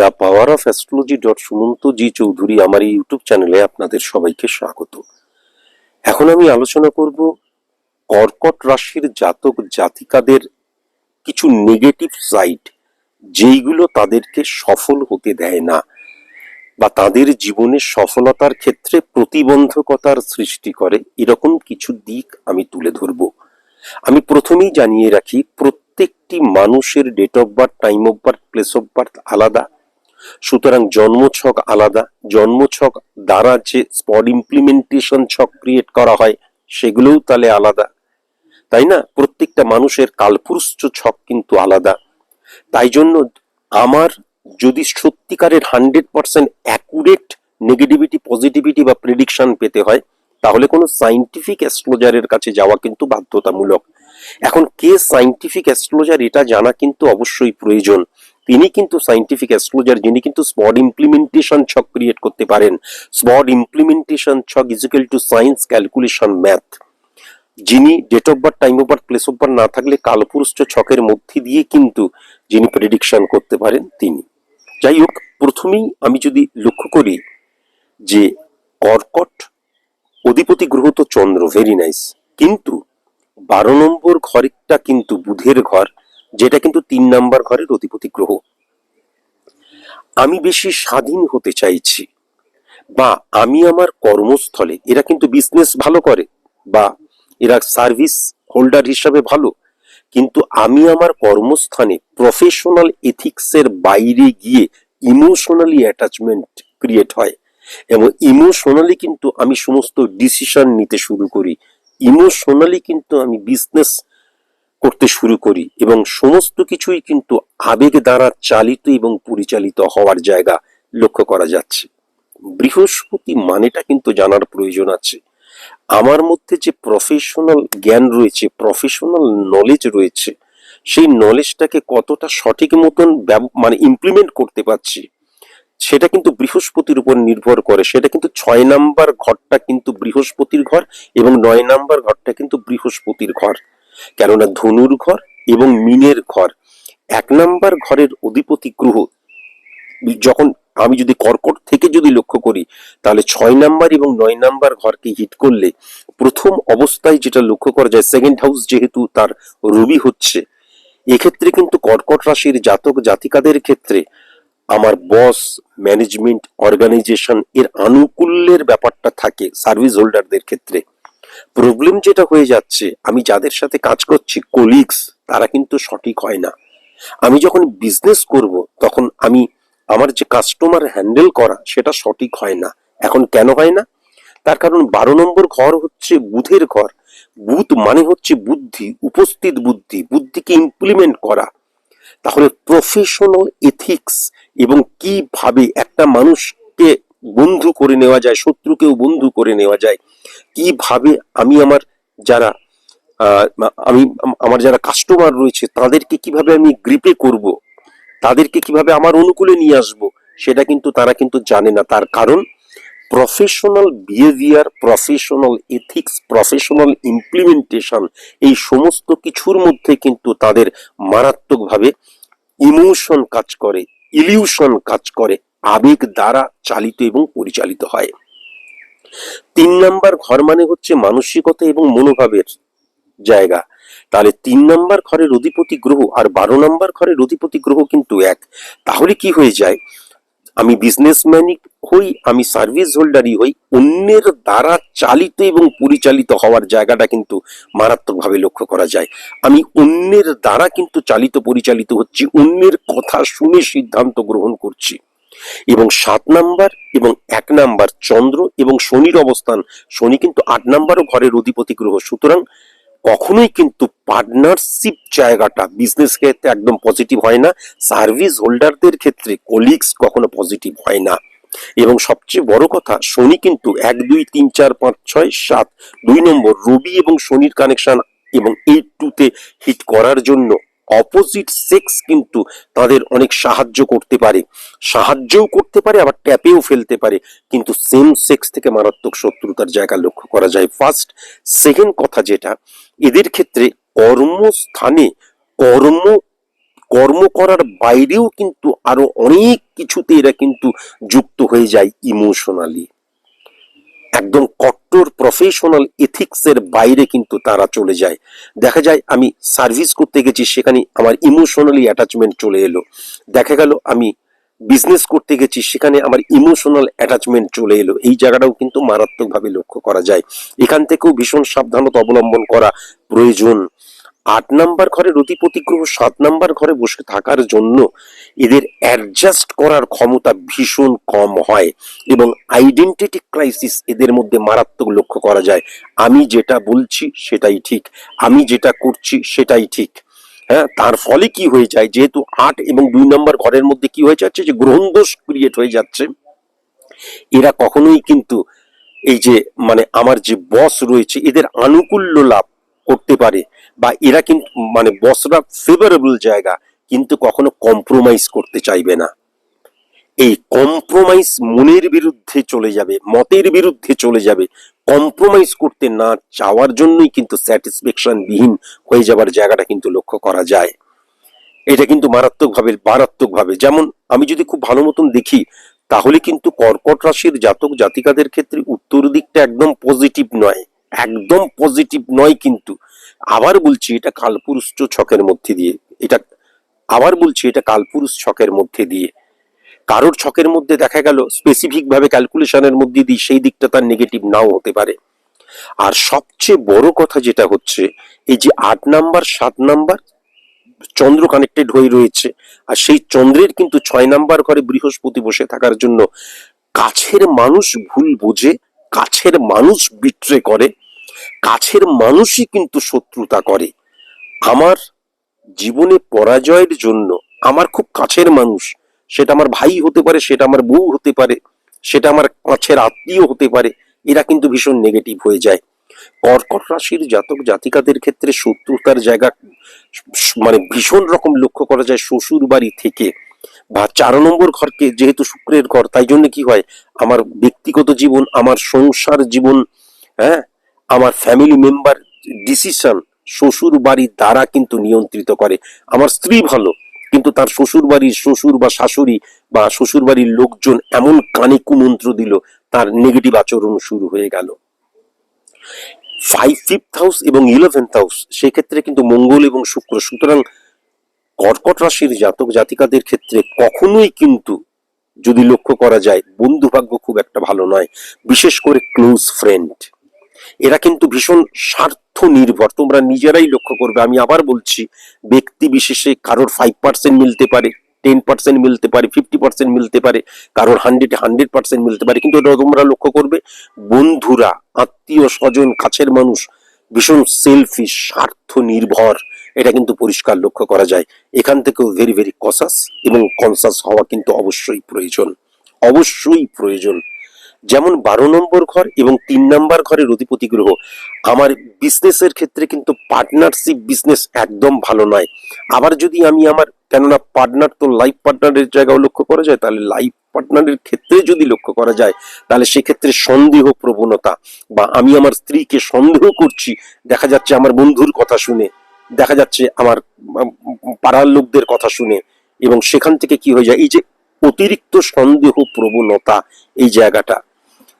The power of astrology dot Sumanta G Chowdhury আমার এই YouTube চ্যানেলে আপনাদের সবাইকে স্বাগত। এখন আমি আলোচনা করব কর্কট রাশির জাতক জাতিকাদের কিছু নেগেটিভ সাইড যেইগুলো তাদেরকে সফল হতে দেয় না বা তাদের জীবনে সফলতার ক্ষেত্রে প্রতিবন্ধকতার সৃষ্টি করে, এরকম কিছু দিক আমি তুলে ধরব। আমি প্রথমেই জানিয়ে রাখি, প্রত্যেকটি মানুষের date of birth time of birth place of birth আলাদা। সুতরাং জন্মছক আলাদা, জন্মছক দ্বারা যে স্পট ইমপ্লিমেন্টেশন ছক ক্রিয়েট করা হয়, সেগুলোও তাহলে আলাদা। তাই না? প্রত্যেকটা মানুষের কালপুরুষ ছক কিন্তু আলাদা। তাই জন্য আমার যদি সত্যিকারের hundred percent accurate negativity positivity বা প্রেডিকশন পেতে হয়, তাহলে কোনো সাইন্টিফিক অ্যাস্ট্রোলজারের কাছে যাওয়া কিন্তু বাধ্যতামূলক। এখন কে সাইন্টিফিক অ্যাস্ট্রোলজার এটা জানা কিন্তু অবশ্যই প্রয়োজন। তিনি কিন্তু সাইন্টিফিক অ্যাস্ট্রোলজার যিনি কিন্তু স্পট ইমপ্লিমেন্টেশন ছক ক্রিয়েট করতে পারেন। স্পট ইমপ্লিমেন্টেশন ছক ইজিক্যাল টু সায়েন্স ক্যালকুলেশন ম্যাথ যিনি date of birth time of birth place of birth না থাকলে কালপুরুষ ছকের মধ্যে দিয়ে কিন্তু যিনি প্রেডিকশন করতে পারেন তিনি। যাই হোক, প্রথমেই আমি যদি লক্ষ্য করি যে কর্কট অধিপতি গ্রহ তো চন্দ্র ভেরি নাইস কিন্তু বারো নম্বর ঘরটা কিন্তু বুধের ঘর। যেটা কিন্তু তিন নাম্বার ঘরের অধিপতি গ্রহ। আমি বেশি স্বাধীন হতে চাইছি বা আমি আমার কর্মস্থলে, এরা কিন্তু বিজনেস ভালো করে বা এরা সার্ভিস হোল্ডার হিসাবে ভালো, কিন্তু আমি আমার কর্মস্থানে প্রফেশনাল এথিক্সের বাইরে গিয়ে ইমোশনালি অ্যাটাচমেন্ট ক্রিয়েট হয় এবং ইমোশনালি কিন্তু আমি সমস্ত ডিসিশন নিতে শুরু করি। ইমোশনালি কিন্তু আমি বিজনেস করতে শুরু করি এবং সমস্ত কিছুই কিন্তু আবেগ দ্বারা চালিত এবং পরিচালিত হওয়ার জায়গা লক্ষ্য করা যাচ্ছে। বৃহস্পতি মানেটা কিন্তু জানার প্রয়োজন আছে। আমার মধ্যে যে প্রফেশনাল জ্ঞান রয়েছে প্রফেশনাল নলেজ রয়েছে, সেই নলেজটাকে কতটা সঠিক মতন মানে ইমপ্লিমেন্ট করতে পারছি, সেটা কিন্তু বৃহস্পতির উপর নির্ভর করে। সেটা কিন্তু ছয় নাম্বার ঘরটা কিন্তু বৃহস্পতির ঘর এবং নয় নাম্বার ঘরটা কিন্তু বৃহস্পতির ঘর। কেননা ধনুর ঘর এবং মিনের ঘর এক নাম্বার ঘরের অধিপতি গ্রহ। যখন আমি যদি কর্কট থেকে যদি লক্ষ্য করি, তাহলে ছয় নাম্বার এবং নয় নাম্বার ঘরকে হিট করলে প্রথম অবস্থায় যেটা লক্ষ্য করা যায় সেকেন্ড হাউস যেহেতু তার রবি হচ্ছে, এক্ষেত্রে কিন্তু কর্কট রাশির জাতক জাতিকাদের ক্ষেত্রে আমার বস ম্যানেজমেন্ট অর্গানাইজেশন এর আনুকূল্যের ব্যাপারটা থাকে সার্ভিস হোল্ডারদের ক্ষেত্রে। প্রবলেম যেটা হয়ে যাচ্ছে, আমি যাদের সাথে কাজ করছি কোলিগস তারা কিন্তু সঠিক হয় না। আমি যখন বিজনেস করব, তখন আমি আমার যে কাস্টমার হ্যান্ডেল করা, সেটা সঠিক হয় না। এখন কেন হয় না? তার কারণ বারো নম্বর ঘর হচ্ছে বুধের ঘর। বুধ মানে হচ্ছে বুদ্ধি, উপস্থিত বুদ্ধি, বুদ্ধিকে ইমপ্লিমেন্ট করা। তাহলে প্রফেশনাল এথিক্স এবং কীভাবে একটা মানুষকে বন্ধু করে নেওয়া যায়, শত্রুকেও বন্ধু করে নেওয়া যায় কীভাবে আমি আমার যারা আমি, আমার যারা কাস্টমার রয়েছে, তাদেরকে কীভাবে আমি গ্রিপে করব? তাদেরকে কীভাবে আমার অনুকূলে নিয়ে আসব? সেটা কিন্তু তারা কিন্তু জানে না। তার কারণ professional behaviour professional ethics professional implementation এই সমস্ত কিছুর মধ্যে কিন্তু তাদের মারাত্মকভাবে ইমোশন কাজ করে ইলিউশন কাজ করে, আবেগ দ্বারা চালিত এবং পরিচালিত হয়। তিন নাম্বার ঘর মানে হচ্ছে মানসিকতা এবং মনোভাবের জায়গা। তাহলে তিন নাম্বার ঘরের অধিপতি গ্রহ আর বারো নাম্বার ঘরের অধিপতি গ্রহ কিন্তু এক। তাহলে কি হয়ে যায়? আমি বিজনেসম্যানই হই, আমি সার্ভিস হোল্ডারই হই, অন্যের দ্বারা চালিত এবং পরিচালিত হওয়ার জায়গাটা কিন্তু মারাত্মকভাবে লক্ষ্য করা যায়। আমি অন্যের দ্বারা কিন্তু চালিত পরিচালিত হচ্ছি, অন্যের কথা শুনে সিদ্ধান্ত গ্রহণ করছি। এবং সাত নাম্বার এবং এক নাম্বার চন্দ্র এবং শনির অবস্থান, শনি কিন্তু আট নাম্বারও ঘরের অধিপতি গ্রহ। সুতরাং কখনোই কিন্তু পার্টনারশিপ জায়গাটা বিজনেস ক্ষেত্রে একদম পজিটিভ হয় না। সার্ভিস হোল্ডারদের ক্ষেত্রে কলিগস কখনো পজিটিভ হয় না। এবং সবচেয়ে বড় কথা, শনি কিন্তু এক, দুই, তিন, চার, পাঁচ, ছয়, সাত, দুই নম্বর রবি এবং শনির কানেকশন এবং এইট টুতে হিট করার জন্য অপোজিট সেক্স কিন্তু তাদের অনেক সাহায্য করতে পারে। সাহায্যও করতে পারে, আবার ট্যাপেও ফেলতে পারে। কিন্তু সেম সেক্স থেকে মারাত্মক শত্রুতার জায়গা লক্ষ্য করা যায়। ফার্স্ট সেকেন্ড কথা যেটা, এদের ক্ষেত্রে কর্মস্থানে কর্ম কর্ম করার বাইরেও কিন্তু আরও অনেক কিছুতে এরা কিন্তু যুক্ত হয়ে যায় ইমোশনালি একদম কট্টর প্রফেশনাল এথিক্সের বাইরে কিন্তু তারা চলে যায়। দেখা যায় আমি সার্ভিস করতে গেছি, সেখানে আমার ইমোশনালি অ্যাটাচমেন্ট চলে এলো। দেখা গেল আমি বিজনেস করতে গেছি, সেখানে আমার ইমোশনাল অ্যাটাচমেন্ট চলে এলো। এই জায়গাটাও কিন্তু মারাত্মকভাবে লক্ষ্য করা যায়। এখান থেকেও ভীষণ সাবধানতা অবলম্বন করা প্রয়োজন। আট নাম্বার ঘরের অধিপতি গ্রহ সাত নাম্বার ঘরে বসে থাকার জন্য এদের অ্যাডজাস্ট করার ক্ষমতা ভীষণ কম হয় এবং আইডেন্টিটি ক্রাইসিস এদের মধ্যে মারাত্মক লক্ষ্য করা যায়। আমি যেটা বলছি সেটাই ঠিক, আমি যেটা করছি সেটাই ঠিক। হ্যাঁ তার ফলে কি হয়ে যায়? যেহেতু আট এবং দুই নম্বর ঘরের মধ্যে কি হয়ে যাচ্ছে? যে গ্রহণ দোষ ক্রিয়েট হয়ে যাচ্ছে। এরা কখনোই কিন্তু এই যে মানে আমার যে বস রয়েছে, এদের আনুকূল্য লাভ করতে পারে। বা এরা কিন্তু মানে বসরা ফেভারেবল জায়গা, কিন্তু কখনো কম্প্রোমাইজ করতে চাইবে না। এই কম্প্রোমাইজ মনের বিরুদ্ধে চলে যাবে, মতের বিরুদ্ধে চলে যাবে। কম্প্রোমাইজ করতে না চাওয়ার জন্যই কিন্তু স্যাটিসফ্যাকশন বিহীন হয়ে যাবার জায়গাটা কিন্তু লক্ষ্য করা যায়। এটা কিন্তু মারাত্মকভাবে মারাত্মকভাবে। যেমন আমি যদি খুব ভালো মতন দেখি, তাহলে কিন্তু কর্কট রাশির জাতক জাতিকাদের ক্ষেত্রে উত্তর দিকটা একদম পজিটিভ নয়। একদম পজিটিভ নয় কিন্তু। আবার বলছি এটা কালপুরুষ ছকের মধ্যে দিয়ে, এটা আবার বলছি এটা কালপুরুষ ছকের মধ্যে দিয়ে। কারোর ছকের মধ্যে দেখা গেল স্পেসিফিক ভাবে ক্যালকুলেশনের মধ্যে দিয়ে সেই দিকটা তার নেগেটিভ নাও হতে পারে। আর সবচেয়ে বড় কথা যেটা হচ্ছে, এই যে আট নাম্বার, সাত নাম্বার, চন্দ্র কানেক্টেড হয়ে রয়েছে, আর সেই চন্দ্রের কিন্তু ছয় নাম্বার ঘরে বৃহস্পতি বসে থাকার জন্য কাছের মানুষ ভুল বোঝে, কাছের মানুষ বিট্রে করে কাছের মানুষই কিন্তু শত্রুতা করে। আমার জীবনে পরাজয়ের জন্য আমার খুব কাছের মানুষ, সেটা আমার ভাই হতে পারে, সেটা আমার বউ হতে পারে, সেটা আমার কাছের আত্মীয় হতে পারে, এরা কিন্তু ভীষণ নেগেটিভ হয়ে যায়। কর্কট রাশির জাতক জাতিকাদের ক্ষেত্রে শত্রুতার জায়গা মানে ভীষণ রকম লক্ষ্য করা যায় শ্বশুর বাড়ি থেকে বা চার নম্বর ঘরকে, যেহেতু শুক্রের ঘর, তাই জন্য কি হয়? আমার ব্যক্তিগত জীবন, আমার সংসার জীবন হ্যাঁ? আমার ফ্যামিলি মেম্বার ডিসিশন শ্বশুর বাড়ির দ্বারা কিন্তু নিয়ন্ত্রিত করে। আমার স্ত্রী ভালো, কিন্তু তার শ্বশুর বাড়ির শ্বশুর বা শাশুড়ি বা শ্বশুর বাড়ির লোকজন এমন কানে কুমন্ত্র দিল, তার নেগেটিভ আচরণ শুরু হয়ে গেল। ফাইভ ফিফথ হাউস এবং ইলেভেন্থ হাউস সেক্ষেত্রে কিন্তু মঙ্গল এবং শুক্র, সুতরাং কর্কট রাশির জাতক জাতিকাদের ক্ষেত্রে কখনোই কিন্তু যদি লক্ষ্য করা যায় বন্ধু ভাগ্য খুব একটা ভালো নয়, বিশেষ করে ক্লোজ ফ্রেন্ড এরা কিন্তু ভীষণ স্বার্থ নির্ভর তোমরা নিজেরাই লক্ষ্য করবে। আমি আবার বলছি, ব্যক্তি বিশেষে কারোর ফাইভ পার্সেন্ট মিলতে পারে টেন পার্সেন্ট মিলতে পারে ফিফটি পার্সেন্ট মিলতে পারে, কারোর হান্ড্রেড হান্ড্রেড পার্সেন্ট মিলতে পারে। কিন্তু তোমরা লক্ষ্য করবে, বন্ধুরা, আত্মীয় স্বজন, কাছের মানুষ ভীষণ সেলফি স্বার্থ নির্ভর এটা কিন্তু পরিষ্কার লক্ষ্য করা যায়। এখান থেকেও ভেরি ভেরি কসাস এবং কনসাস হওয়া কিন্তু অবশ্যই প্রয়োজন। অবশ্যই প্রয়োজন। যেমন বারো নম্বর ঘর এবং তিন নম্বর ঘরের অধিপতি গ্রহ। আমার বিজনেসের ক্ষেত্রে কিন্তু পার্টনারশিপ বিজনেস একদম ভালো নয়। আবার যদি আমি আমার, কেননা পার্টনার তো লাইফ পার্টনারের জায়গাও লক্ষ্য করা যায়, তাহলে লাইফ পার্টনারের ক্ষেত্রে যদি লক্ষ্য করা যায়, তাহলে সেক্ষেত্রে সন্দেহ প্রবণতা বা আমি আমার স্ত্রীকে সন্দেহ করছি, দেখা যাচ্ছে আমার বন্ধুর কথা শুনে, দেখা যাচ্ছে আমার পাড়ার লোকদের কথা শুনে, এবং সেখান থেকে কি হয়ে যায়? এই যে অতিরিক্ত সন্দেহ প্রবণতা এই জায়গাটা।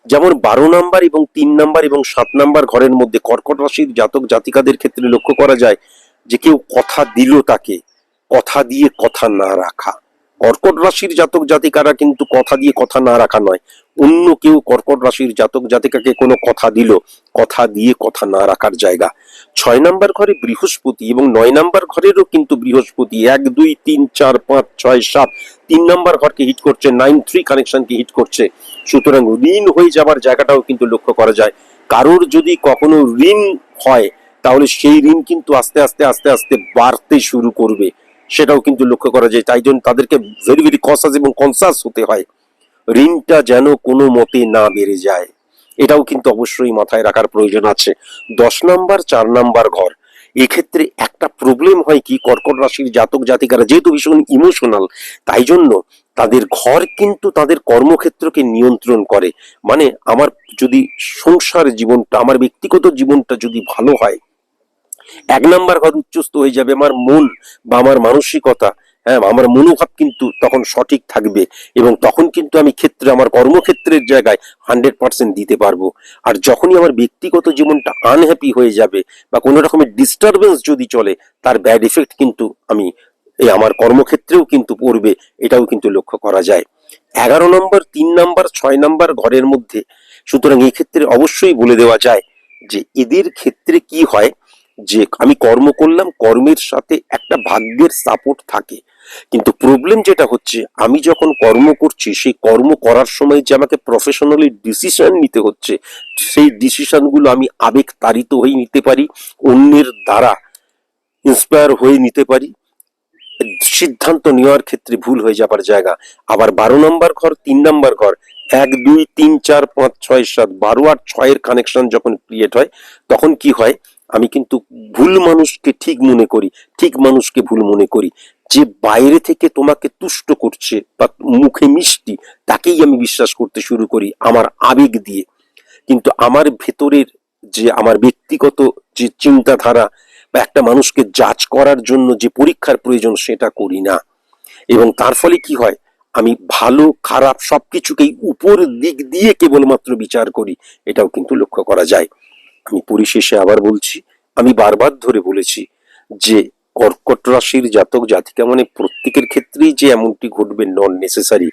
যেমন বারো নাম্বার এবং তিন নাম্বার এবং সাত নাম্বার ঘরের মধ্যে কর্কট রাশির জাতক জাতিকাদের ক্ষেত্রে লক্ষ্য করা যায় যে কেউ কথা দিল তাকে, কথা দিয়ে কথা না রাখা। কর্কট রাশির জাতক জাতিকারা কিন্তু কথা দিয়ে কথা না রাখা নয় অন্য কেউ কর্কট রাশির জাতক জাতিকাকে কোনো কথা দিল, কথা দিয়ে কথা না রাখার জায়গা। ছয় নাম্বার ঘরে বৃহস্পতি এবং নয় নাম্বার ঘরেরও কিন্তু বৃহস্পতি। এক, দুই, তিন, চার, পাঁচ, ছয়, সাত। তিন নাম্বার ঘরকে হিট করছে নাইন থ্রি কানেকশনকে হিট করছে। সুতরাং ঋণ হয়ে যাবার জায়গাটাও কিন্তু লক্ষ্য করা যায়। কারোর যদি কখনো ঋণ হয়, তাহলে সেই ঋণ কিন্তু আস্তে আস্তে আস্তে আস্তে বাড়তে শুরু করবে। সেটাও কিন্তু লক্ষ্য করা যায়। তাই জন্য তাদেরকে ভেরি ভেরি কনসাস এবং কনসাস হতে হয়। ঋণটা যেন কোনো মতে না বেড়ে যায়। এটাও কিন্তু অবশ্যই মাথায় রাখার প্রয়োজন আছে। দশ নাম্বার, চার নাম্বার ঘর। এক্ষেত্রে একটা প্রবলেম হয় কি? কর্কট রাশির জাতক জাতিকারা যেহেতু ভীষণ ইমোশনাল তাই জন্য তাদের ঘর কিন্তু তাদের কর্মক্ষেত্রকে নিয়ন্ত্রণ করে। মানে আমার যদি সংসার জীবনটা, আমার ব্যক্তিগত জীবনটা যদি ভালো হয়, এক নাম্বার ঘর উচ্চস্ত হয়ে যাবে আমার মন বা আমার মানসিকতা। হ্যাঁ আমার মনোভাব কিন্তু তখন সঠিক থাকবে এবং তখন কিন্তু আমি ক্ষেত্রে, আমার কর্মক্ষেত্রের জায়গায় হান্ড্রেড পার্সেন্ট দিতে পারব। আর যখনই আমার ব্যক্তিগত জীবনটা আনহ্যাপি হয়ে যাবে বা কোনো রকমের ডিস্টারবেন্স যদি চলে, তার ব্যাড এফেক্ট কিন্তু আমি, এই আমার কর্মক্ষেত্রেও কিন্তু পড়বে, এটাও কিন্তু লক্ষ্য করা যায়। এগারো নম্বর, তিন নম্বর, ছয় নম্বর ঘরের মধ্যে, সুতরাং এই ক্ষেত্রে অবশ্যই বলে দেওয়া যায় যে এদের ক্ষেত্রে কি হয় যে আমি কর্ম করলাম, কর্মের সাথে একটা ভাগ্যের সাপোর্ট থাকে। কিন্তু প্রবলেম যেটা হচ্ছে, আমি যখন কর্ম করছি, সেই কর্ম করার সময় যে আমাকে প্রফেশনালি ডিসিশন নিতে হচ্ছে, সেই ডিসিশনগুলো আমি আবেগ তাড়িত হয়ে নিতে পারি, অন্যের দ্বারা ইন্সপায়ার হয়ে নিতে পারি। সিদ্ধান্ত নেওয়ার ক্ষেত্রে ভুল হয়ে যাবার জায়গা। আবার বারো নম্বর ঘর, তিন নম্বর ঘর, এক, দুই, তিন, চার, পাঁচ, ছয়, সাত, বারো আর ছয়ের কানেকশন যখন ক্রিয়েট হয়, তখন কি হয়? আমি কিন্তু ভুল মানুষকে ঠিক মনে করি, ঠিক মানুষকে ভুল মনে করি। যে বাইরে থেকে তোমাকে তুষ্ট করছে বা মুখে মিষ্টি, তাকেই আমি বিশ্বাস করতে শুরু করি আমার আবেগ দিয়ে। কিন্তু আমার ভেতরের যে আমার ব্যক্তিগত যে চিন্তাধারা বা একটা মানুষকে জাজ করার জন্য যে পরীক্ষার প্রয়োজন সেটা করি না। এবং তার ফলে কি হয়? আমি ভালো, খারাপ সবকিছুকেই উপর দিক দিয়ে কেবলমাত্র বিচার করি। এটাও কিন্তু লক্ষ্য করা যায়। আমি পরিশেষে আবার বলছি, আমি বারবার ধরে বলেছি যে কর্কট রাশির জাতক জাতিকা মানে প্রত্যেকের ক্ষেত্রেই যে এমনটি ঘটবে নন নেসেসারি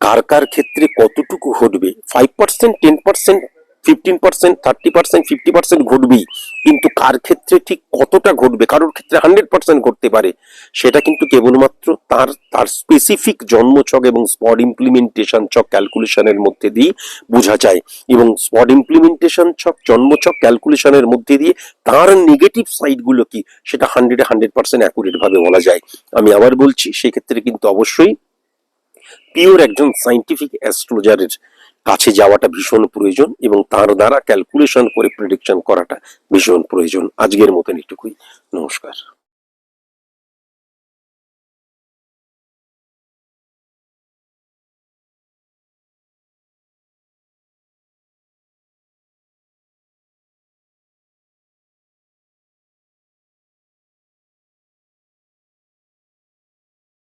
কার কার ক্ষেত্রে কতটুকু ঘটবে five percent ten percent fifteen percent thirty percent fifty percent ঘটবেই। কিন্তু কার ক্ষেত্রে ঠিক কতটা ঘটবে? কারোর ক্ষেত্রে হান্ড্রেড পার্সেন্ট ঘটতে পারে। সেটা কিন্তু কেবলমাত্র তার তার স্পেসিফিক জন্মছক এবং স্পট ইমপ্লিমেন্টেশন ছক ক্যালকুলেশনের মধ্যে দিয়ে বোঝা যায়। এবং স্পট ইমপ্লিমেন্টেশন ছক, জন্মছক ক্যালকুলেশনের মধ্যে দিয়ে তার নেগেটিভ সাইডগুলো কি, সেটা হান্ড্রেডে হান্ড্রেড পার্সেন্ট অ্যাকুরেট ভাবে বলা যায়। আমি আবার বলছি, সেক্ষেত্রে কিন্তু অবশ্যই পিওর একজন সাইন্টিফিক অ্যাস্ট্রোলজারের কাছে যাওয়াটা ভীষণ প্রয়োজন এবং তার দ্বারা ক্যালকুলেশন করে প্রেডিকশন করাটা ভীষণ প্রয়োজন। আজকের মতন একটুকুই নমস্কার।